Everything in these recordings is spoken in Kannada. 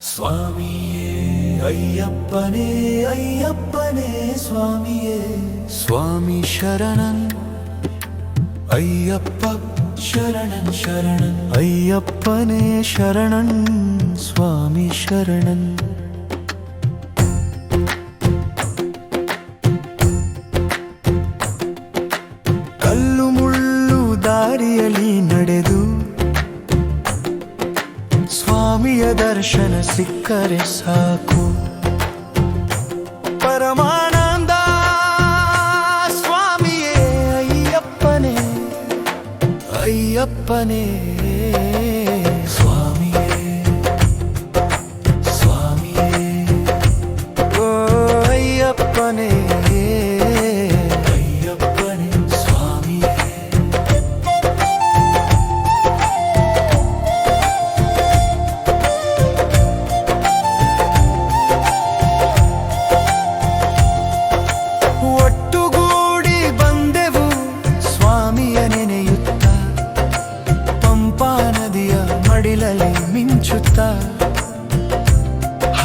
ಸ್ವಾಮಿಯೇ ಅಯ್ಯಪ್ಪನೇ ಅಯ್ಯಪ್ಪನೇ ಸ್ವಾಮಿಯೇ ಸ್ವಾಮಿ ಶರಣನ್ ಅಯ್ಯಪ್ಪ ಶರಣನ್ ಶರಣನ್ ಅಯ್ಯಪ್ಪನೇ ಶರಣನ್ ಸ್ವಾಮಿ ಶರಣನ್ ಸ್ವಾಮಿಯ ದರ್ಶನ ಸಿಕ್ಕರೆ ಸಾಕು. ಪರಮಾನಂದ ಸ್ವಾಮಿಯೇ ಅಯ್ಯಪ್ಪನೇ ಅಯ್ಯಪ್ಪನೇ.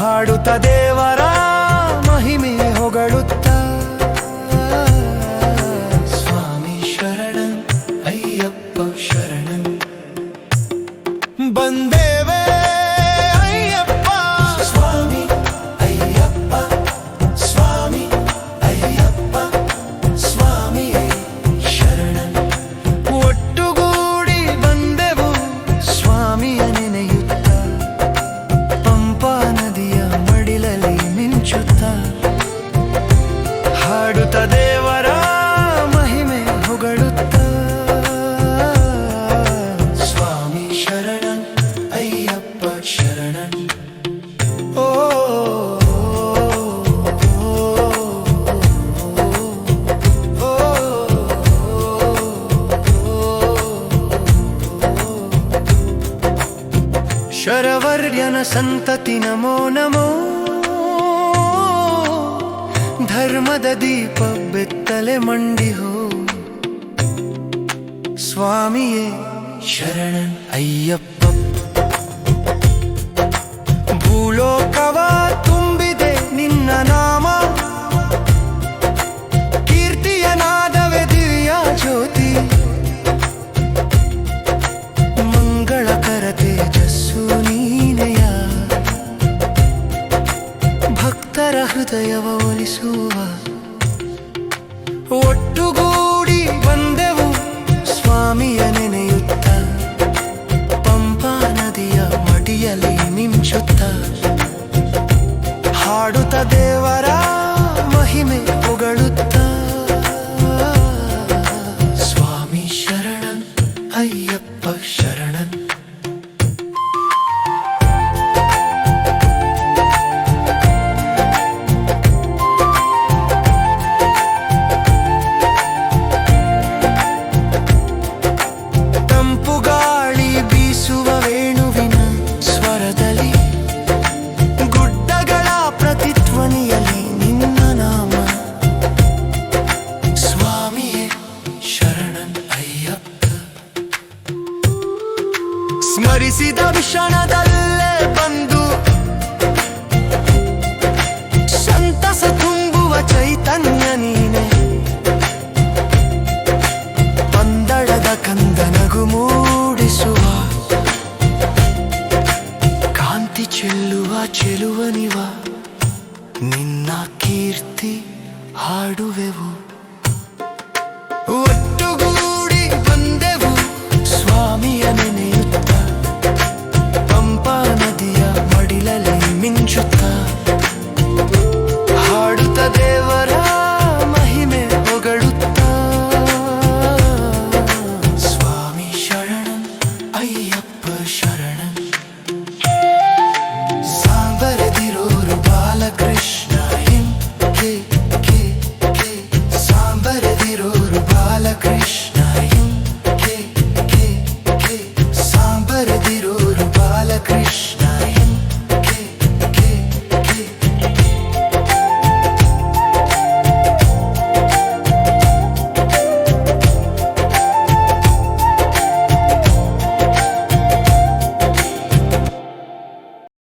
ಹಾಡುತ್ತ ದೇವರ ಮಹಿಮೆ ಹೊಗಳುತ್ತ. ಸ್ವಾಮಿ ಶರಣ ಅಯ್ಯಪ್ಪ. ಶರವರ್ಯನ ಸಂತತಿ ನಮೋ ನಮೋ. ಧರ್ಮದ ದೀಪ ಬೆತ್ತಲೆ ಮಂಡಿಹೋ ಸ್ವಾಮಿಯೇ ಶರಣನ್ ಅಯ್ಯಪ್ಪ. ಹೃದಯವ ಒಲಿಸುವ. ಒಟ್ಟುಗೂಡಿ ಬಂದೆವು ಸ್ವಾಮಿಯ ನೆನೆಯುತ್ತ ಗಾಳಿ ಬೀಸುವ ವೇಣುವಿನ ಸ್ವರದಲ್ಲಿ ಗುಡ್ಡಗಳ ಪ್ರತಿಧ್ವನಿಯಲ್ಲಿ ನಿನ್ನ ನಾಮ. ಸ್ವಾಮಿಯೇ ಶರಣನ್ ಅಯ್ಯಪ್ಪ. ಸ್ಮರಿಸಿದ ಕ್ಷಣದಲ್ಲೇ ಬಂದು ಸಂತಸ ತುಂಬುವ ಚೈತನ್ಯ ನೀನೆ. ಪಂದಳದ ಕಂದನಗು ಕೀರ್ತಿ ಹಾಡುವೆವು. ಒಟ್ಟುಗೂಡಿ ಬಂದೆವು. ಸ್ವಾಮಿಯ ನೆನೆ